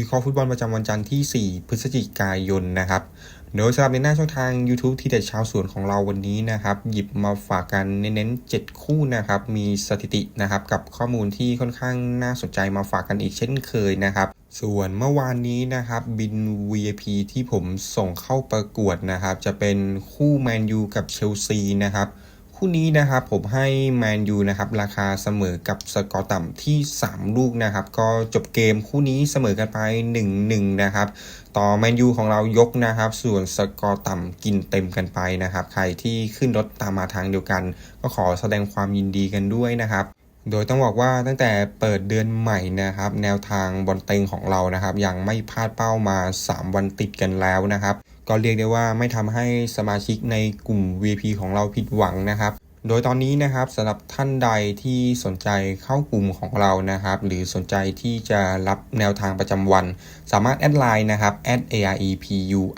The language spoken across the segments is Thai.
วิเคราะห์ฟุตบอลประจำวันจันทร์ที่ 4 พฤศจิกายนนะครับโดยสำหรับในหน้าช่องทาง YouTube ที่เด็ดชาวสวนของเราวันนี้นะครับ หยิบมาฝากกันเน้นๆ7คู่นะครับ มีสถิตินะครับกับข้อมูลที่ค่อนข้างน่าสนใจมาฝากกันอีกเช่นเคยนะครับ ส่วนเมื่อวานนี้นะครับบิน VIP ที่ผมส่งเข้าประกวดนะครับ จะเป็นคู่แมนยูกับเชลซีนะครับ คู่นี้นะครับผมให้แมนยูนะครับราคาเสมอกับสกอร์ต่ำที่ 3 ลูกนะครับก็จบเกมคู่นี้เสมอกันไป 1-1 นะครับต่อแมนยูของเรายกนะครับ ส่วนสกอร์ต่ำกินเต็มกันไปนะครับ ใครที่ขึ้นรถตามมาทางเดียวกัน ก็ขอแสดงความยินดีกันด้วยนะครับโดยต้องบอกว่าตั้งแต่เปิดเดือนใหม่นะครับ แนวทางบอลเต็งของเรานะครับ ยังไม่พลาดเป้ามา 3 วันติดกันแล้วนะครับ ก็เรียกได้ว่าไม่ทำให้สมาชิกในกลุ่ม VP ของเราผิดหวังนะครับ โดยตอนนี้นะครับสำหรับท่านใดที่สนใจเข้ากลุ่มของเรานะครับ หรือสนใจที่จะรับแนวทางประจำวัน สามารถแอดไลน์นะครับ @arepure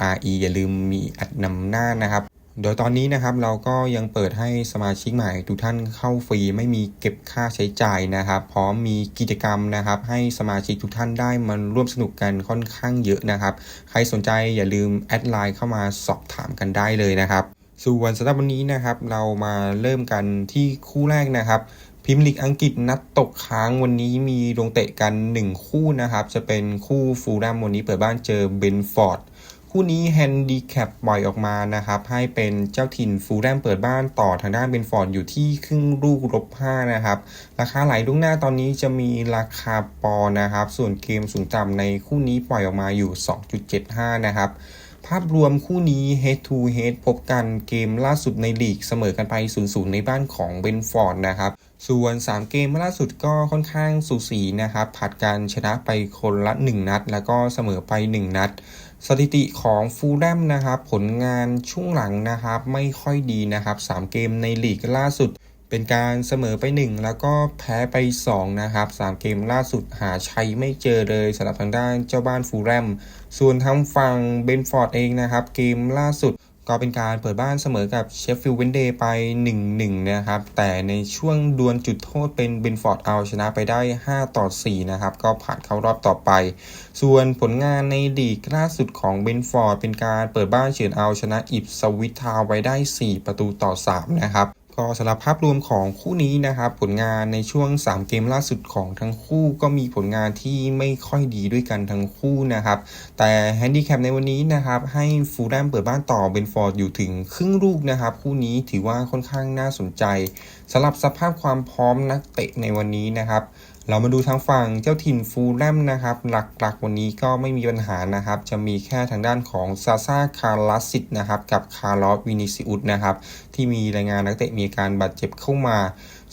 อย่าลืมมีอัดนำหน้านะครับ โดยตอนนี้นะครับเราก็ยังเปิดให้สมาชิกใหม่ทุกท่านเข้าฟรีไม่มีเก็บค่าใช้จ่ายนะครับ พร้อมมีกิจกรรมนะครับ ให้สมาชิกทุกท่านได้มาร่วมสนุกกันค่อนข้างเยอะนะครับ ใครสนใจอย่าลืมแอดไลน์เข้ามาสอบถามกันได้เลยนะครับส่วนสำหรับวันนี้นะครับ เรามาเริ่มกันที่คู่แรกนะครับพรีเมียร์ลีกอังกฤษนัดตกค้างวันนี้มีลงเตะกัน 1 คู่นะครับ จะเป็นคู่ฟูลแลมวันนี้เปิดบ้านเจอเบนฟอร์ด คู่นี้แฮนดีแคปปล่อยออกมานะครับ ให้เป็นเจ้าถิ่นฟูลแลมเปิดบ้านต่อทางด้านเบนฟอร์ดอยู่ที่ครึ่งลูกลบ5นะครับ ราคาไหลลุกหน้าตอนนี้จะมีราคาปอนะครับ ส่วนเกมสูงต่ำในคู่นี้ปล่อยออกมาอยู่ 2.75 นะครับภาพรวมคู่นี้ head to head พบกันเกมล่าสุดในลีกเสมอกันไป 0-0 ในบ้านของเบนฟอร์ดนะครับ ส่วน 3 เกมล่าสุดก็ค่อนข้างสูสีนะครับผัดกันชนะไปคนละ 1 นัด แล้วก็เสมอไป 1 นัด สถิติของฟูลแลมนะครับ ผลงานช่วงหลังนะครับ ไม่ค่อยดีนะครับ 3 เกมในลีกล่าสุด เป็นการเสมอไป 1 แล้วก็แพ้ไป 2 นะครับ 3 เกมล่าสุดหาชัยไม่เจอเลยสำหรับทางด้านเจ้าบ้านฟูลแลมส่วนทางฝั่งเบนฟอร์ดเองนะครับ เกมล่าสุด ก็เป็นการเปิดบ้านเสมอกับเชฟฟิลด์เวนเดย์ไป 1-1 นะครับ แต่ในช่วงดวลจุดโทษเป็นเบนฟอร์ดเอาชนะไปได้ 5 ต่อ 4 นะครับ ก็ผ่านเข้ารอบต่อไป ส่วนผลงานในดีกล่าสุดของเบนฟอร์ดเป็นการเปิดบ้านเฉือนเอาชนะอิบสวิตทาวไว้ได้ 4 ประตูต่อ 3 นะครับ ก็สำหรับภาพรวมของคู่นี้นะครับ ผลงานในช่วง 3 เกมล่าสุดของทั้งคู่ก็มีผลงานที่ไม่ค่อยดีด้วยกันทั้งคู่นะครับ แต่แฮนดี้แคปในวันนี้นะครับ ให้ฟูลแลมเปิดบ้านต่อเบนฟอร์ดอยู่ถึงครึ่งลูกนะครับ คู่นี้ถือว่าค่อนข้างน่าสนใจสำหรับสภาพความพร้อมนักเตะในวันนี้นะครับ เรามาดูทางฝั่งเจ้าถิ่นฟูลแลมนะครับ หลักๆวันนี้ก็ไม่มีปัญหานะครับ จะมีแค่ทางด้านของซาซาคาราสิตนะครับ กับคาร์ลอสวินิซิอุสนะครับ ที่มีรายงานนักเตะมีการบาดเจ็บเข้ามา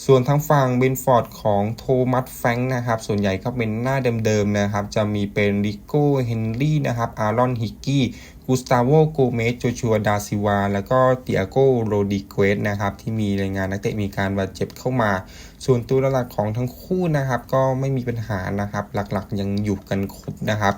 ส่วนทางฝั่งเบนฟอร์ดของโทมัสแฟงนะครับ ส่วนใหญ่ก็เป็นหน้าเดิมๆนะครับ จะมีเป็นริโก้เฮนรี่นะครับ อารอนฮิกกี้ กุสตาโวโกเมสโจชัวดาซิวา แล้วก็เตียโกโรดิเกสนะครับ ที่มีรายงานนักเตะมีการบาดเจ็บเข้ามา ส่วนตัวหลักของทั้งคู่นะครับ ก็ไม่มีปัญหานะครับ หลักๆยังอยู่กันครบนะครับ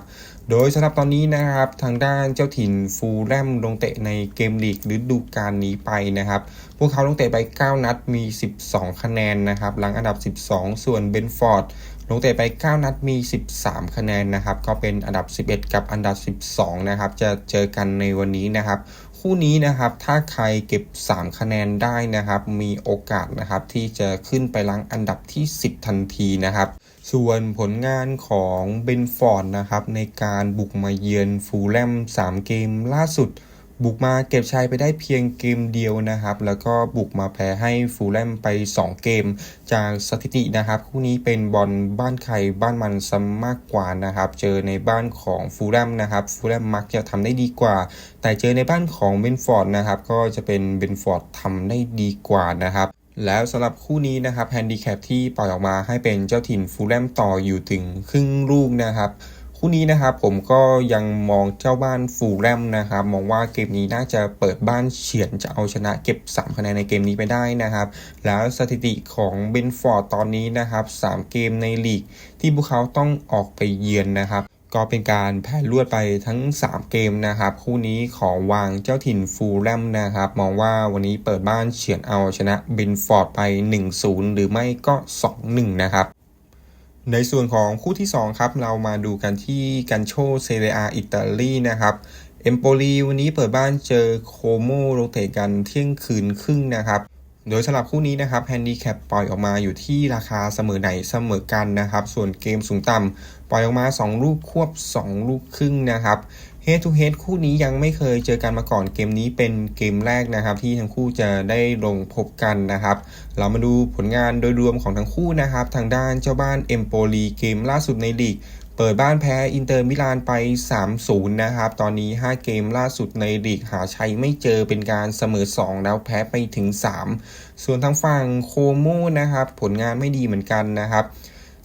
โดยสำหรับตอนนี้นะครับ ทางด้านเจ้าถิ่นฟูลแลมลงเตะในเกมลีกฤดูกาลนี้ไปนะครับ พวกเขาลงเตะไป 9 นัดมี 12 คะแนนนะครับหลังอันดับ 12 ส่วนเบนฟอร์ด ลงเตะไป 9 นัดมี 13 คะแนนนะครับ ก็เป็นอันดับ 11 กับอันดับ 12 นะครับ จะเจอกันในวันนี้นะครับ คู่นี้นะครับถ้าใครเก็บ 3 คะแนนได้นะครับ มีโอกาสนะครับที่จะขึ้นไปลังอันดับที่ 10 ทันทีนะครับ ส่วนผลงานของเบนฟอร์ดนะครับในการบุกมาเยือนฟูลแลม 3 เกมล่าสุด บุกมาเก็บชัยไปได้เพียงเกมเดียวนะครับ แล้วก็บุกมาแพ้ให้ฟูลแลมไป 2 เกม จากสถิตินะครับ คู่นี้เป็นบอลบ้านใครบ้านมันซะมากกว่านะครับ เจอในบ้านของฟูลแลมนะครับฟูลแลมมักจะทำได้ดีกว่า แต่เจอในบ้านของเบนฟอร์ดนะครับ ก็จะเป็นเบนฟอร์ดทำได้ดีกว่านะครับแล้วสำหรับคู่นี้นะครับแฮนดิแคปที่ปล่อยออกมาให้เป็นเจ้าถิ่นฟูลแลมต่ออยู่ถึงครึ่งลูกนะครับ คู่นี้นะครับผมก็ยังมองเจ้าบ้านฟูลแลมนะครับ มองว่าเกมนี้น่าจะเปิดบ้านเฉือนจะเอาชนะเก็บ 3 คะแนนในเกมนี้ไปได้นะครับ แล้วสถิติของเบนฟอร์ดตอนนี้นะครับ 3 เกมในลีก ที่พวกเขาต้องออกไปเยือนนะครับก็เป็นการแพ้รวดไปทั้ง 3 เกมนะครับ คู่นี้ขอวางเจ้าถิ่นฟูลแลมนะครับ มองว่าวันนี้เปิดบ้านเฉือนเอาชนะเบนฟอร์ดไป 1-0 หรือไม่ก็ 2-1 นะครับ ในส่วนของคู่ที่ 2 ครับ เรามาดูกันที่กันโชเซเรียอิตาลีนะครับเอมโปลีวันนี้เปิดบ้านเจอโคโมโรเตกันเที่ยงคืนครึ่งนะครับ โดยสำหรับคู่นี้นะครับแฮนดี้แคปปล่อยออกมาอยู่ที่ราคาเสมอไหนเสมอกันนะครับ ส่วนเกมสูงต่ำปล่อยออกมา 2 ลูกควบ 2 ลูกครึ่งนะครับ เฮดทูเฮดคู่นี้ยังไม่เคยเจอกันมาก่อนเกมนี้เป็นเกมแรกนะครับ ที่ทั้งคู่จะได้ลงพบกันนะครับ เรามาดูผลงานโดยรวมของทั้งคู่นะครับ ทางด้านเจ้าบ้านเอมโปลีเกมล่าสุดในลีกเปิดบ้านแพ้อินเตอร์มิลานไป 3-0 นะครับ ตอนนี้ 5 เกมล่าสุดในลีกหาชัยไม่เจอเป็นการเสมอ 2 แล้วแพ้ไปถึง 3 ส่วนทางฝั่งโคโมนะครับ ผลงานไม่ดีเหมือนกันนะครับ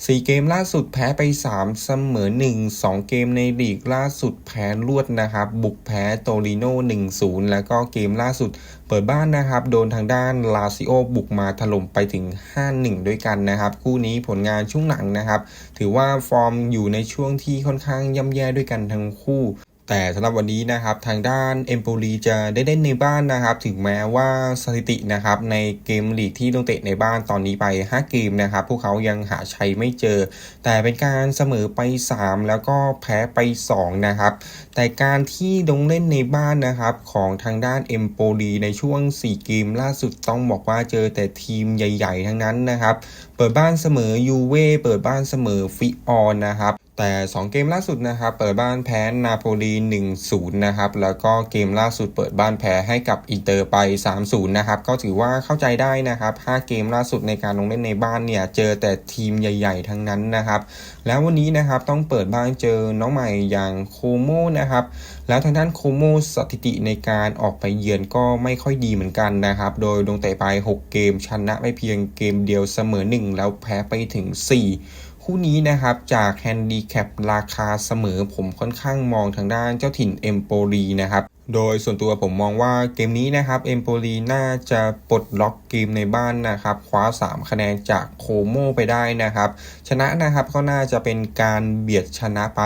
4 เกมล่าสุดแพ้ไป 3 เสมอ 1 2 เกมในลีกล่าสุดแพ้รวดนะครับ บุกแพ้โตริโน่1-0 แล้วก็เกมล่าสุดเปิดบ้านนะครับ โดนทางด้านลาซิโอบุกมาถล่มไปถึง 5-1 ด้วยกันนะครับ คู่นี้ผลงานช่วงหลังนะครับ ถือว่าฟอร์มอยู่ในช่วงที่ค่อนข้างย่ำแย่ด้วยกันทั้งคู่ แต่สำหรับวันนี้นะครับทางด้านเอมโปลีจะได้เล่นในบ้านนะครับ ถึงแม้ว่าสถิตินะครับในเกมลีกที่ลงเตะในบ้านตอนนี้ไป 5 เกมนะครับ พวกเขายังหาชัยไม่เจอ แต่เป็นการเสมอไป 3 แล้วก็แพ้ไป 2 นะครับ แต่การที่ลงเล่นในบ้านนะครับของทางด้านเอมโปลีในช่วง 4 เกมล่าสุดต้องบอกว่าเจอแต่ทีมใหญ่ ๆ ทั้งนั้นนะครับ เปิดบ้านเสมอยูเว่เปิดบ้านเสมอฟิออนนะครับ แต่ 2 เกมล่าสุดนะครับ เปิดบ้านแพ้นาโปลี 1-0 นะครับ แล้วก็เกมล่าสุดเปิดบ้านแพ้ให้กับอินเตอร์ไป 3-0 นะครับ ก็ถือว่าเข้าใจได้นะครับ 5 เกมล่าสุดในการลงเล่นในบ้านเนี่ย เจอแต่ทีมใหญ่ ๆ ทั้งนั้นนะครับ แล้ววันนี้นะครับต้องเปิดบ้านเจอน้องใหม่อย่างโคโมนะครับ แล้วทางด้านโคโมสถิติในการออกไปเยือนก็ไม่ค่อยดีเหมือนกันนะครับ โดยลงเตะไป 6 เกมชนะไม่เพียงเกมเดียวเสมอ 1 แล้วแพ้ไปถึง 4 คู่นี้นะครับจากแฮนดี้แคปราคาเสมอผมค่อนข้างมองทางด้านเจ้าถิ่นเอมโปรีนะครับ โดยส่วนตัวผมมองว่าเกมนี้นะครับเอมโปลีน่าจะปลดล็อกเกมในบ้านนะครับ คว้า 3 คะแนนจากโคโมไปได้นะครับ ชนะนะครับก็น่าจะเป็นการเบียดชนะไป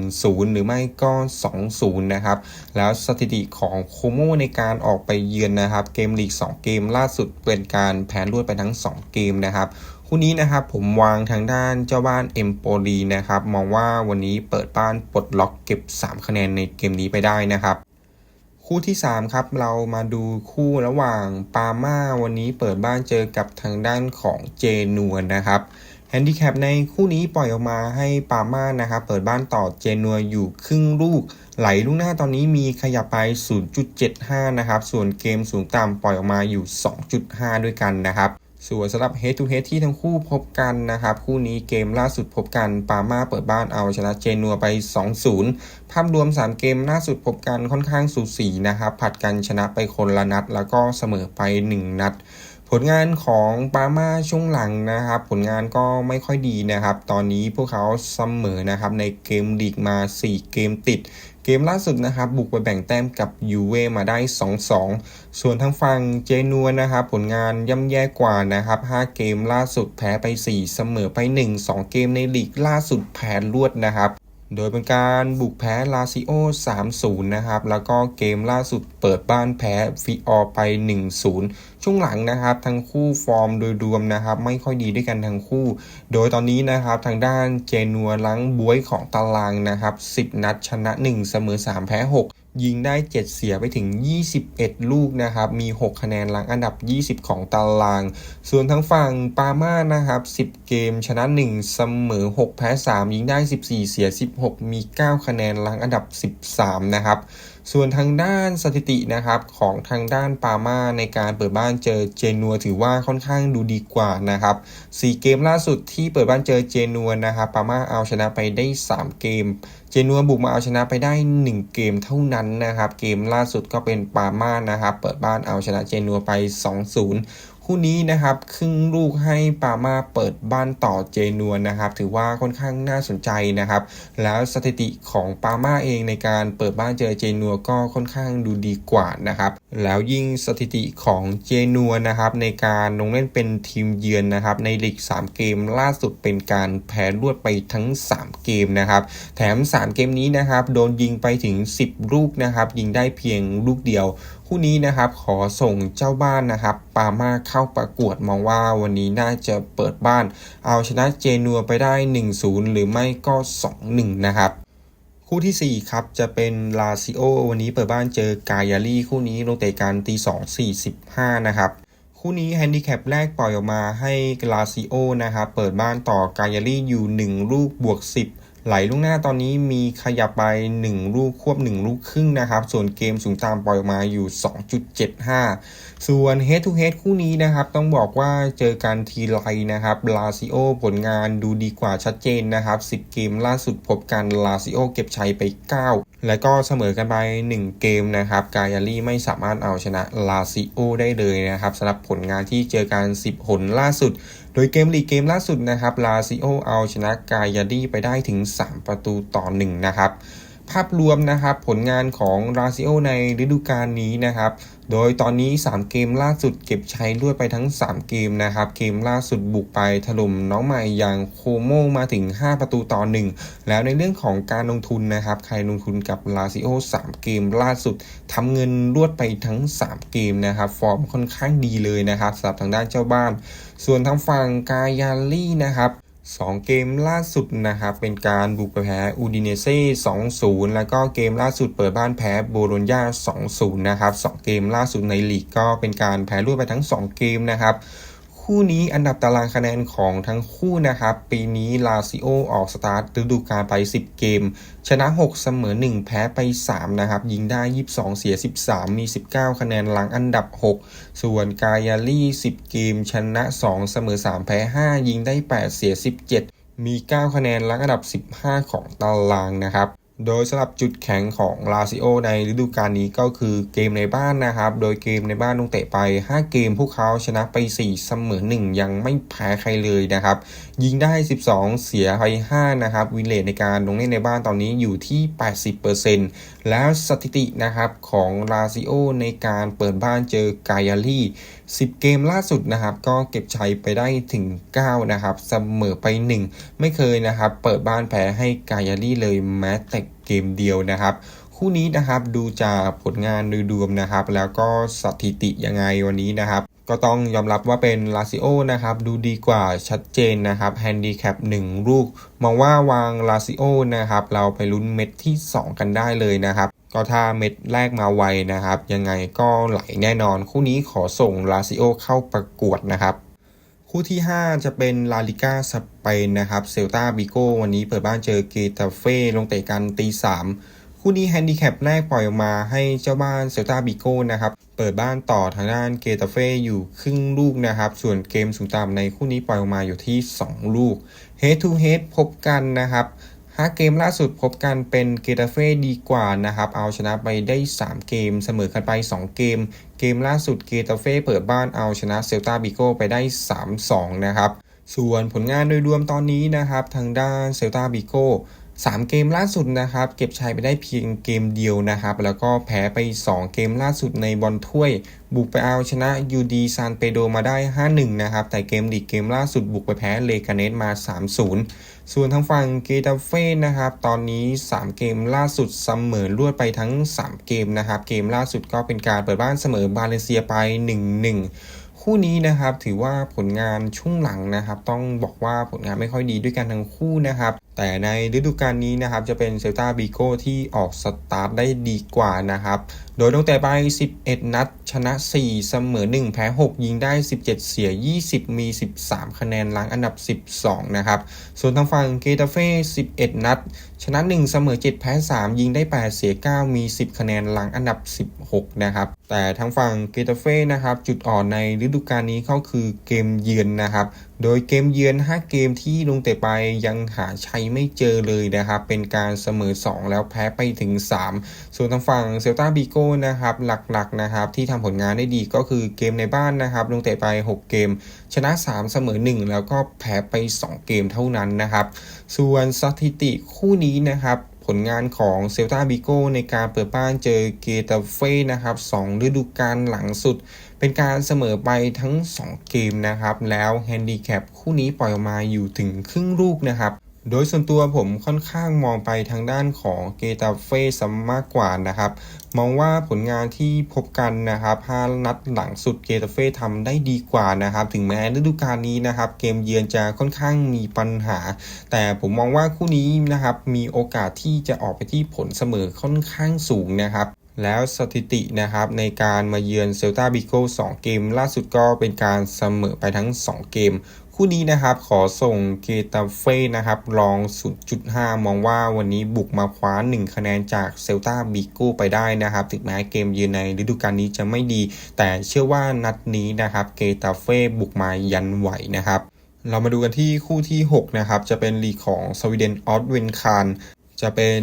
1-0 หรือไม่ก็ 2-0 นะครับ แล้วสถิติของโคโมในการออกไปเยือนนะครับ เกมลีก 2 เกมล่าสุดเป็นการแพ้รวดไปทั้ง 2 เกมนะครับคู่นี้นะครับผมวางทางด้านเจ้าบ้านเอมโปลีนะครับ มองว่าวันนี้เปิดบ้านปลดล็อกเก็บ 3 คะแนนในเกมนี้ไปได้นะครับ คู่ที่ 3 ครับ เรามาดูคู่ระหว่างปาม่าวันนี้เปิดบ้านเจอกับทางด้านของเจนัวนะครับแฮนดิแคปในคู่นี้ปล่อยออกมาให้ปาม่านะครับเปิดบ้านต่อเจนัวอยู่ครึ่งลูก ไหลลูกหน้าตอนนี้มีขยับไป 0.75 นะครับ ส่วนเกมสูงต่ำปล่อยออกมาอยู่ 2.5 ด้วยกันนะครับ ส่วนสำหรับ Head to Head ที่ทั้งคู่พบกันนะครับ คู่นี้เกมล่าสุดพบกันปาม่าเปิดบ้านเอาชนะเจนัวไป 2-0 ภาพรวม 3 เกมล่าสุดพบกันค่อนข้างสูสีนะครับ ผัดกันชนะไปคนละนัด แล้วก็เสมอไป 1 นัด ผลงานของปาม่าช่วงหลังนะครับ ผลงานก็ไม่ค่อยดีนะครับ ตอนนี้พวกเขาเสมอนะครับในเกมลีกมา 4 เกมติด เกมล่าสุดนะครับ บุกไปแบ่งแต้มกับยูเวมาได้ 2-2 ส่วนทางฝั่งเจนัวนะครับ ผลงานย่ำแย่กว่านะครับ 5 เกมล่าสุดแพ้ไป 4 เสมอไป 1 2 เกมในลีกล่าสุดแพ้รวดนะครับ โดยเป็นการบุกแพ้ลาซิโอ 3-0 นะครับ แล้วก็เกมล่าสุดเปิดบ้านแพ้ฟิออไป 1-0 ช่วงหลังนะครับ ทั้งคู่ฟอร์มโดยรวมนะครับ ไม่ค่อยดีด้วยกันทั้งคู่ โดยตอนนี้นะครับ ทางด้านเจนัวลังบวยของตารางนะครับ 10 นัดชนะ 1 เสมอ 3 แพ้ 6 ยิงได้ 7 เสียไปถึง 21 ลูกนะครับ มี 6 คะแนนหลังอันดับ 20 ของตาราง ส่วนทั้งฝั่งปาม่านะครับ 10 เกมชนะ 1 เสมอ 6 แพ้ 3 ยิงได้ 14 เสีย 16 มี 9 คะแนนหลังอันดับ 13 นะครับ ส่วนทางด้านสถิตินะครับของทางด้านปาม่าในการเปิดบ้านเจอเจนัวถือว่าค่อนข้างดูดีกว่านะครับ4เกมล่าสุดที่เปิดบ้านเจอเจนัวนะครับปาม่าเอาชนะไปได้ 3 เกม เจนัวบุกมาเอาชนะไปได้ 1 เกมเท่านั้นนะครับ เกมล่าสุดก็เป็นปาม่านะครับ เปิดบ้านเอาชนะเจนัวไป 2-0 คู่นี้นะครับครึ่งลูกให้ปามาเปิดบ้านต่อเจนัวนะครับ ถือว่าค่อนข้างน่าสนใจนะครับ แล้วสถิติของปามาเองในการเปิดบ้านเจอเจนัวก็ค่อนข้างดูดีกว่านะครับ แล้วยิ่งสถิติของเจนัวนะครับในการลงเล่นเป็นทีมเยือนนะครับ ในลีก3 เกมล่าสุดเป็นการแพ้รวดไปทั้ง 3 เกมนะครับ แถม 3 เกมนี้นะครับโดนยิงไปถึง 10 ลูกนะครับยิงได้เพียงลูกเดียว คู่นี้นะครับขอส่งเจ้าบ้านนะครับปามาเข้าประกวดมองว่าวันนี้น่าจะเปิดบ้าน เอาชนะเจนัวไปได้ 1-0 หรือไม่ก็ 2-1 นะครับคู่ทีสี่4 ครับ จะเป็นลาซิโอวันนี้เปิดบ้านเจอกายาลีคู่นี้ลงเตะกันตี2 45นะครับ คู่นี้แฮนดิแคปแรกปล่อยออกมาให้ลาซิโอนะครับ เปิดบ้านต่อกายาลีอยู่ 1 ลูกบวก 10 ไหลลูกหน้าตอนนี้มีขยับไป 1 ลูกควบ 1 ลูกครึ่งนะครับ ส่วนเกมสูงตามปล่อยออกมาอยู่ 2.75 ส่วน Head to Head คู่นี้นะครับ ต้องบอกว่าเจอกันทีไรนะครับลาซิโอผลงานดูดีกว่าชัดเจนนะครับ 10 เกมล่าสุดพบกันลาซิโอเก็บชัยไป 9 และก็เสมอกันไป 1 เกมนะครับกายาลีไม่สามารถเอาชนะลาซิโอได้เลยนะครับสำหรับผลงานที่เจอกัน 10 หนล่าสุด ยเกมลีกเกมล่าสุดนะครับลาซิโอเอาชนะกายาดีไปได้ถึง 3 ประตูต่อ1นะครับ ภาพรวมนะครับผลงานของราซิโอในฤดูกาลนี้นะครับ โดยตอนนี้ 3 เกมล่าสุดเก็บชัยด้วยไปทั้ง 3 เกมนะครับ เกมล่าสุดบุกไปถล่มน้องใหม่อย่างโคโมมาถึง 5 ประตูต่อ 1 แล้วในเรื่องของการลงทุนนะครับ ใครลงทุนกับลาซิโอ 3 เกมล่าสุดทำเงินรวดไปทั้ง 3 เกมนะครับ ฟอร์มค่อนข้างดีเลยนะครับสำหรับทางด้านเจ้าบ้าน ส่วนทางฝั่งกายาลี่นะครับ 2 เกมล่าสุดนะครับ เป็นการบุกไปแพ้อูดิเนเซ่2-0 แล้วก็เกมล่าสุดเปิดบ้านแพ้โบโลญญา2-0 นะครับ 2 เกมล่าสุดในลีกก็เป็นการแพ้รวดไปทั้ง 2 เกมนะครับ คู่นี้อันดับตารางคะแนนของทั้งคู่นะครับ ปีนี้ลาซิโอออกสตาร์ทฤดูกาลไป 10 เกม ชนะ 6 เสมอ 1 แพ้ไป 3 นะครับ ยิงได้ 22 เสีย 13 มี 19 คะแนนหลังอันดับ 6 ส่วนกายาลี่ 10 เกม ชนะ 2 เสมอ 3 แพ้ 5 ยิงได้ 8 เสีย 17 มี 9 คะแนนหลังอันดับ 15 ของตารางนะครับ โดยสำหรับจุดแข็งของลาซิโอในฤดูกาลนี้ก็คือเกมในบ้านนะครับ โดยเกมในบ้านลงเตะไป 5 เกมพวกเขาชนะไป 4 เสมอ 1 ยังไม่แพ้ใครเลยนะครับ ยิงได้ 12 เสียไป 5 นะครับ วินเลตในการลงเล่นในบ้านตอนนี้อยู่ที่ 80%แล้วสถิตินะครับของลาซิโอในการเปิดบ้านเจอกายาลี 10 เกมล่าสุดนะครับ ก็เก็บชัยไปได้ถึง 9 นะครับเสมอไป 1 ไม่เคยนะครับ เปิดบ้านแพ้ให้กายารีเลยแม้แต่เกมเดียวนะครับ คู่นี้นะครับดูจากผลงานโดยรวมนะครับ แล้วก็สถิติยังไงวันนี้นะครับ ก็ต้องยอมรับว่าเป็นลาซิโอนะครับดูดีกว่าชัดเจนนะครับแฮนดิแคป1ลูกมองว่าวางลาซิโอนะครับเราไปลุ้นเม็ดที่ 2 กันได้เลยนะครับ ก็ถ้าเม็ดแรกมาไวนะครับ ยังไงก็ไหลแน่นอน คู่นี้ขอส่งลาซิโอเข้าประกวดนะครับ คู่ที่ 5 จะเป็นลาลิก้าสเปนนะครับเซลตาบิโกวันนี้เปิดบ้านเจอเกตาเฟ่ลงเตะกันตีสาม คู่นี้แฮนดิแคปแรกปล่อยออกมาให้เจ้าบ้านเซลตาบิโก้นะครับเปิดบ้านต่อทางด้านเกตาเฟ่อยู่ครึ่งลูกนะครับ ส่วนเกมสูงต่ำในคู่นี้ปล่อยออกมาอยู่ที่ 2 ลูก Head to Head พบกันนะครับ5เกมล่าสุดพบกันเป็นเกตาเฟ่ดีกว่านะครับ เอาชนะไปได้ 3 เกม เสมอกันไป 2 เกม เกมล่าสุดเกตาเฟ่เปิดบ้านเอาชนะเซลตาบิโกไปได้ 3-2 นะครับ ส่วนผลงานโดยรวมตอนนี้นะครับ ทางด้านเซลตาบิโก 3 เกมล่าสุดนะครับ เก็บชัยไปได้เพียงเกมเดียวนะครับ แล้วก็แพ้ไป 2 เกมล่าสุดในบอลถ้วย บุกไปเอาชนะยูดีซานเปโดมาได้ 5-1 นะครับ แต่เกมลีเกมล่าสุดบุกไปแพ้เลกาเนสมา 3-0 ส่วนทางฝั่งเกตาเฟ่นะครับ ตอนนี้ 3 เกมล่าสุดเสมอรวดไปทั้ง 3 เกมนะครับ เกมล่าสุดก็เป็นการเปิดบ้านเสมอบาเลเซียไป 1-1คู่นี้นะครับถือว่าผลงานช่วงหลังนะครับ ต้องบอกว่าผลงานไม่ค่อยดีด้วยกันทั้งคู่นะครับแต่ในฤดูกาลนี้นะครับจะเป็นเซลตาบีโกที่ออกสตาร์ทได้ดีกว่านะครับ โดยตั้งแต่ไป 11 นัด ชนะ 4 เสมอ 1 แพ้ 6 ยิงได้ 17 เสีย 20 มี 13 คะแนนหลังอันดับ 12 นะครับ ส่วนทางฝั่งเกตาเฟ่ 11 นัด ชนะ 1 เสมอ 7 แพ้ 3 ยิงได้ 8 เสีย 9 มี 10 คะแนนหลังอันดับ 16 นะครับ แต่ทางฝั่งเกตาเฟ่นะครับจุดอ่อนในฤดูกาลนี้ก็คือเกมเยือนนะครับ โดยเกมเยือน 5 เกมที่ลงเตะไปยังหาชัยไม่เจอเลยนะครับ เป็นการเสมอ 2 แล้วแพ้ไปถึง 3 ส่วนทางฝั่งเซลตาบิโก้นะครับ หลักๆนะครับ ที่ทำผลงานได้ดีก็คือเกมในบ้านนะครับ ลงเตะไป 6 เกม ชนะ 3 เสมอ 1 แล้วก็แพ้ไป 2 เกมเท่านั้นนะครับ ส่วนสถิติคู่นี้นะครับผลงานของเซลตาบิโก้ในการเปิดบ้านเจอเกตาเฟ่นะครับ2ฤดูกาลหลังสุด เป็นการเสมอไปทั้ง 2 เกมนะครับ แล้วแฮนดิแคปคู่นี้ปล่อยออกมาอยู่ถึงครึ่งลูกนะครับ โดยส่วนตัวผมค่อนข้างมองไปทางด้านของเกตาเฟ่ซะมากกว่านะครับ มองว่าผลงานที่พบกันนะครับ5นัดหลังสุดเกตาเฟ่ทำได้ดีกว่านะครับ ถึงแม้ฤดูกาลนี้นะครับ เกมเยือนจะค่อนข้างมีปัญหา แต่ผมมองว่าคู่นี้นะครับ มีโอกาสที่จะออกไปที่ผลเสมอค่อนข้างสูงนะครับแล้วสถิตินะครับในการมาเยือนเซลตาบิโก้2เกม ล่าสุดก็เป็นการเสมอไปทั้ง 2 เกม คู่นี้นะครับขอส่งเกตาเฟ่นะครับรอง 0.5 มองว่าวันนี้บุกมาคว้า 1 คะแนนจากเซลตาบิโก้ไปได้นะครับ ถึงแม้เกมยืนในฤดูกาลนี้จะไม่ดี แต่เชื่อว่านัดนี้นะครับเกตาเฟ่บุกมายันไหวนะครับเรามาดูกันที่คู่ที่ 6 นะครับ จะเป็นลีกของสวีเดนออสเวนคารจะเป็น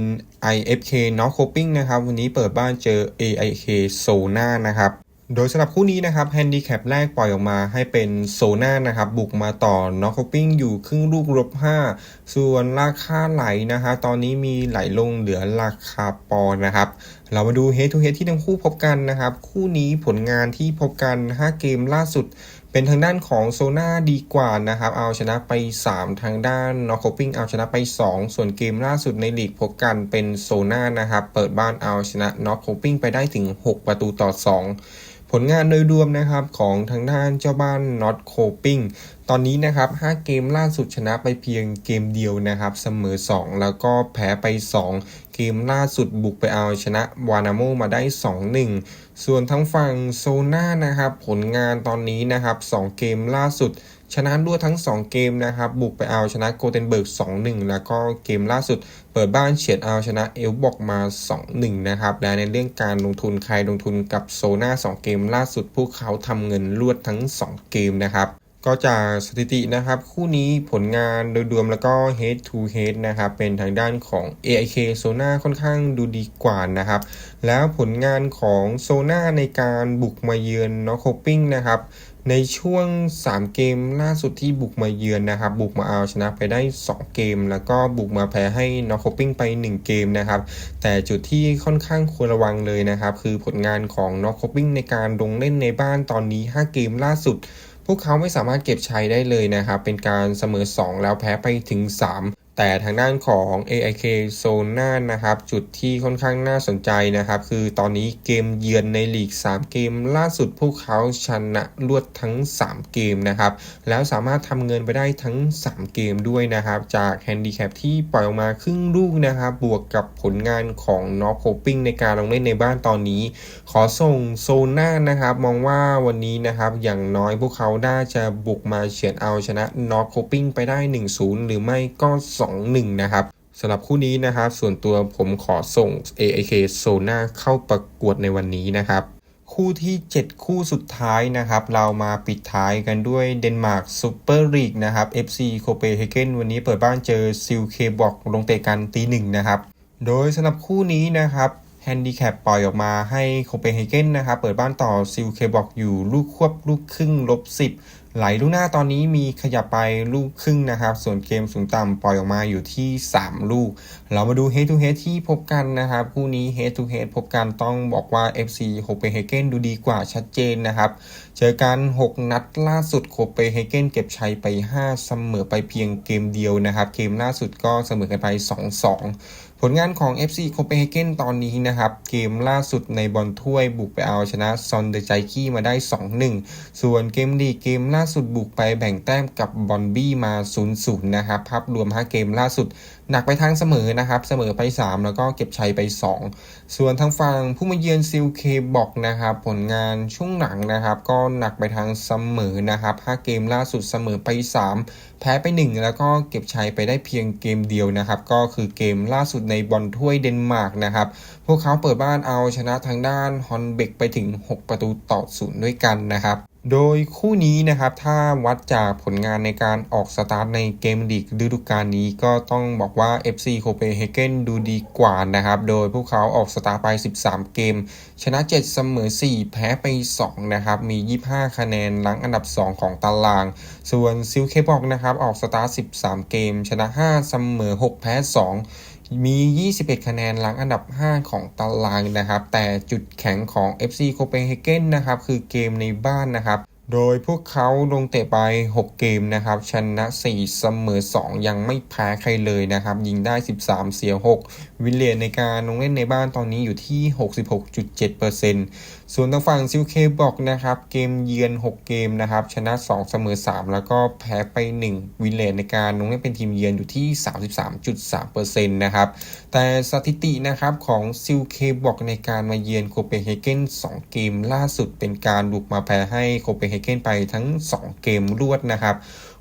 IFK n o c k o p i n g นะครับ วันนี้เปิดบ้านเจอ AIK s o n a นะครับ โดยสำหรับคู่นี้นะครับแฮนดิแคปแรกปล่อยออกมาให้เป็นโซน่านะครับบุกมาต่อน็อกโคปิ้งอยู่ครึ่งลูกลบ5ส่วนราคาไหลนะฮะตอนนี้มีไหลลงเหลือราคาปอนนะครับ เรามาดูเฮดทูเฮดที่ทั้งคู่พบกันนะครับ คู่นี้ผลงานที่พบกัน 5 เกมล่าสุด เป็นทางด้านของโซน่าดีกว่านะครับ เอาชนะไป 3 ทางด้านน็อกโคปิ้งเอาชนะไป 2 ส่วนเกมล่าสุดในลีกพบกันเป็นโซน่านะครับเปิดบ้านเอาชนะน็อกโคปิ้งไปได้ถึง 6 ประตูต่อ 2 ผลงานโดยรวมนะครับของทางด้านเจ้าบ้านน็อตโคปิงตอนนี้นะครับ 5 เกมล่าสุดชนะไปเพียงเกมเดียวนะครับ เสมอ 2 แล้วก็แพ้ไป 2 เกมล่าสุดบุกไปเอาชนะวานาโมมาได้ 2-1 ส่วนทั้งฝั่งโซน่านะครับ ผลงานตอนนี้นะครับ 2 เกมล่าสุด ชนะรวดทั้ง 2 เกมนะครับบุกไปเอาชนะโกเทนเบิร์ก 2-1 แล้วก็เกมล่าสุด เปิดบ้านเฉียดเอาชนะเอลบอกมา 2-1 นะครับและในเรื่องการลงทุนใครลงทุนกับโซน่า2 เกมล่าสุดพวกเขาทำเงินรวดทั้ง 2 เกมนะครับ ก็จากสถิตินะครับ คู่นี้ผลงานโดยรวมแล้วก็ head to head นะครับ เป็นทางด้านของ AIK โซน่าค่อนข้างดูดีกว่านะครับ แล้วผลงานของโซน่าในการบุกมาเยือนน็อกโคปิ้งนะครับในช่วง 3 เกมล่าสุดที่บุกมาเยือนนะครับ บุกมาเอาชนะไปได้ 2 เกม แล้วก็บุกมาแพ้ให้น็อกโคปิ้งไป 1 เกมนะครับ แต่จุดที่ค่อนข้างควรระวังเลยนะครับ คือผลงานของน็อกโคปิ้งในการลงเล่นในบ้านตอนนี้ 5 เกมล่าสุด พวกเขาไม่สามารถเก็บชัยได้เลยนะครับ เป็นการเสมอ 2 แล้วแพ้ไปถึง 3 แต่ทางด้านของ AIK โซน่านะครับ จุดที่ค่อนข้างน่าสนใจนะครับ คือตอนนี้เกมเยือนในลีก 3 เกม ล่าสุดพวกเขาชนะรวดทั้ง 3 เกมนะครับ แล้วสามารถทำเงินไปได้ทั้ง 3 เกมด้วยนะครับ จากแฮนดิแคปที่ปล่อยออกมาครึ่งลูกนะครับ บวกกับผลงานของน็อกโคปิ้งในการลงเล่นในบ้านตอนนี้ ขอส่งโซน่านะครับ มองว่าวันนี้นะครับ อย่างน้อยพวกเขาน่าจะบุกมาเฉียดเอาชนะน็อกโคปิ้งไปได้ 1-0 หรือไม่ก็2-1 นะครับสำหรับคู่นี้นะครับส่วนตัวผมขอส่ง AIK โซน่าเข้าประกวดในวันนี้นะครับ คู่ที่ 7 คู่สุดท้ายนะครับ เรามาปิดท้ายกันด้วยเดนมาร์กซูเปอร์ลีกนะครับ FC โคเปนเฮเกนวันนี้เปิดบ้านเจอซิลเคบอกลงเตะกันตีหนึ่งนะครับ โดยสำหรับคู่นี้นะครับแฮนดิแคปปล่อยออกมาให้โคเปนเฮเกนนะครับ เปิดบ้านต่อซิลเคบอกอยู่ลูกควบลูกครึ่งลบ10 ไหลลูกหน้าตอนนี้มีขยับไปลูกครึ่งนะครับ ส่วนเกมสูงต่ำปล่อยออกมาอยู่ที่ 3 ลูก เรามาดู head to head ที่พบกันนะครับ คู่นี้ head to head พบกันต้องบอกว่า FC โคเปนเฮเกนดูดีกว่าชัดเจนนะครับ เจอกัน 6 นัดล่าสุดโคเปนเฮเกนเก็บชัยไป 5 เสมอไปเพียงเกมเดียวนะครับ เกมล่าสุดก็เสมอกันไป 2-2 ผลงานของ FC โคเปนเฮเกนตอนนี้นะครับ เกมล่าสุดในบอลถ้วยบุกไปเอาชนะซอนเดอร์ไจกี้มาได้ 2-1 ส่วนเกมลีกเกมล่าสุดบุกไปแบ่งแต้มกับบอนบี้มา 0-0 นะครับภาพรวม 5 เกมล่าสุด หนักไปทางเสมอนะครับ เสมอไป 3 แล้วก็เก็บชัยไป 2 ส่วนทางฝั่งผู้มาเยือนซิลเคบอกนะครับ ผลงานช่วงหลังนะครับ ก็หนักไปทางเสมอนะครับ 5 เกมล่าสุดเสมอไป 3 แพ้ไป 1 แล้วก็เก็บชัยไปได้เพียงเกมเดียวนะครับ ก็คือเกมล่าสุดในบอลถ้วยเดนมาร์กนะครับ พวกเขาเปิดบ้านเอาชนะทางด้านฮอนเบกไปถึง 6 ประตูต่อศูนย์ด้วยกันนะครับ โดยคู่นี้นะครับถ้าวัดจากผลงานในการออกสตาร์ทในเกมลีกฤดูกาลนี้ก็ต้องบอกว่า FC โคเปนเฮเกนดูดีกว่านะครับ โดยพวกเขาออกสตาร์ทไป 13 เกม ชนะ 7 เสมอ 4 แพ้ไป 2 นะครับ มี 25 คะแนนหลังอันดับ 2 ของตาราง ส่วนซิลเคบอกนะครับ ออกสตาร์ท 13 เกม ชนะ 5 เสมอ 6 แพ้ 2 มี 21 คะแนนหลังอันดับ 5 ของตารางนะครับ แต่จุดแข็งของ FC โคเปนเฮเกนนะครับ คือเกมในบ้านนะครับ โดยพวกเขาลงเตะไป 6 เกมนะครับ ชนะ 4 เสมอ 2 ยังไม่แพ้ใครเลยนะครับ ยิงได้ 13 เสีย 6 วิลเลียนในการลงเล่นในบ้านตอนนี้อยู่ที่ 66.7% ส่วนทางฝั่งซิลเคบอกนะครับเกมเยือน 6 เกมนะครับชนะ 2 เสมอ 3 แล้วก็แพ้ไป 1 วิลเลนในการลงเล่นเป็นทีมเยือนอยู่ที่ 33.3%นะครับแต่สถิตินะครับของซิลเคบอกในการมาเยือนโคเปนเฮเกน2 เกมล่าสุดเป็นการบุกมาแพ้ให้โคเปนเฮเกนไปทั้ง 2 เกมรวดนะครับ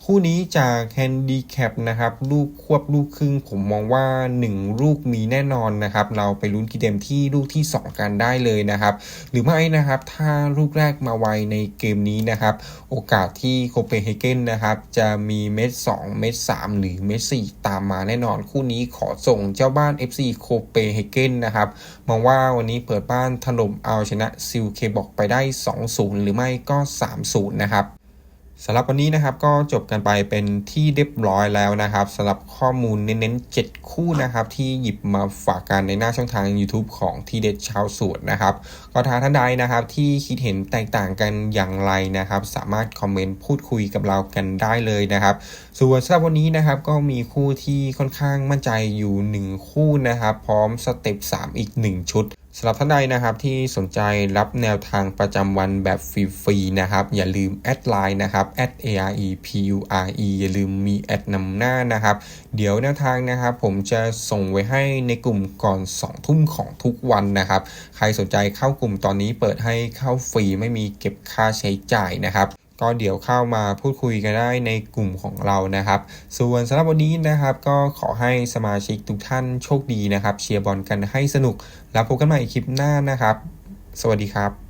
คู่นี้จากแฮนดีแคปนะครับลูกควบลูกครึ่ง ผมมองว่า 1 ลูกมีแน่นอนนะครับ เราไปลุ้นกีเดมที่ลูกที่ 2 กันได้เลยนะครับ หรือไม่นะครับ ถ้าลูกแรกมาไวในเกมนี้นะครับ โอกาสที่โคเปนเฮเกนนะครับ จะมีเม็ด2เม็ด3หรือเม็ด4ตามมาแน่นอน คู่นี้ขอส่งเจ้าบ้าน FC โคเปนเฮเกนนะครับมองว่าวันนี้เปิดบ้านถล่มเอาชนะซิลเคบอกไปได้ 2-0 หรือไม่ก็ 3-0 นะครับ สำหรับวันนี้นะครับก็จบกันไปเป็นที่เรียบร้อยแล้วนะครับสำหรับข้อมูลเน้นๆ 7 คู่นะครับ ที่หยิบมาฝากกันในหน้าช่องทาง YouTube ของทีเด็ดชาวสวนนะครับ ก็ถ้าท่านใดนะครับที่คิดเห็นแตกต่างกันอย่างไรนะครับ สามารถคอมเมนต์พูดคุยกับเรากันได้เลยนะครับ ส่วนสำหรับวันนี้นะครับก็มีคู่ที่ค่อนข้างมั่นใจอยู่ 1 คู่นะครับ พร้อมสเต็ป3 อีก 1 ชุด สำหรับท่านใดนะครับที่สนใจรับแนวทางประจำวันแบบฟรีๆนะครับ อย่าลืมแอดไลน์นะครับ @arepure อย่าลืมมีแอดนำหน้านะครับ เดี๋ยวแนวทางนะครับ ผมจะส่งไว้ให้ในกลุ่มก่อน 2 ทุ่มของทุกวันนะครับ ใครสนใจเข้ากลุ่มตอนนี้เปิดให้เข้าฟรีไม่มีเก็บค่าใช้จ่ายนะครับ ก็เดี๋ยวเข้ามาพูดคุยกันได้ในกลุ่มของเรานะครับ ส่วนสำหรับวันนี้นะครับ ก็ขอให้สมาชิกทุกท่านโชคดีนะครับ เชียร์บอลกันให้สนุก แล้วพบกันใหม่คลิปหน้านะครับ สวัสดีครับ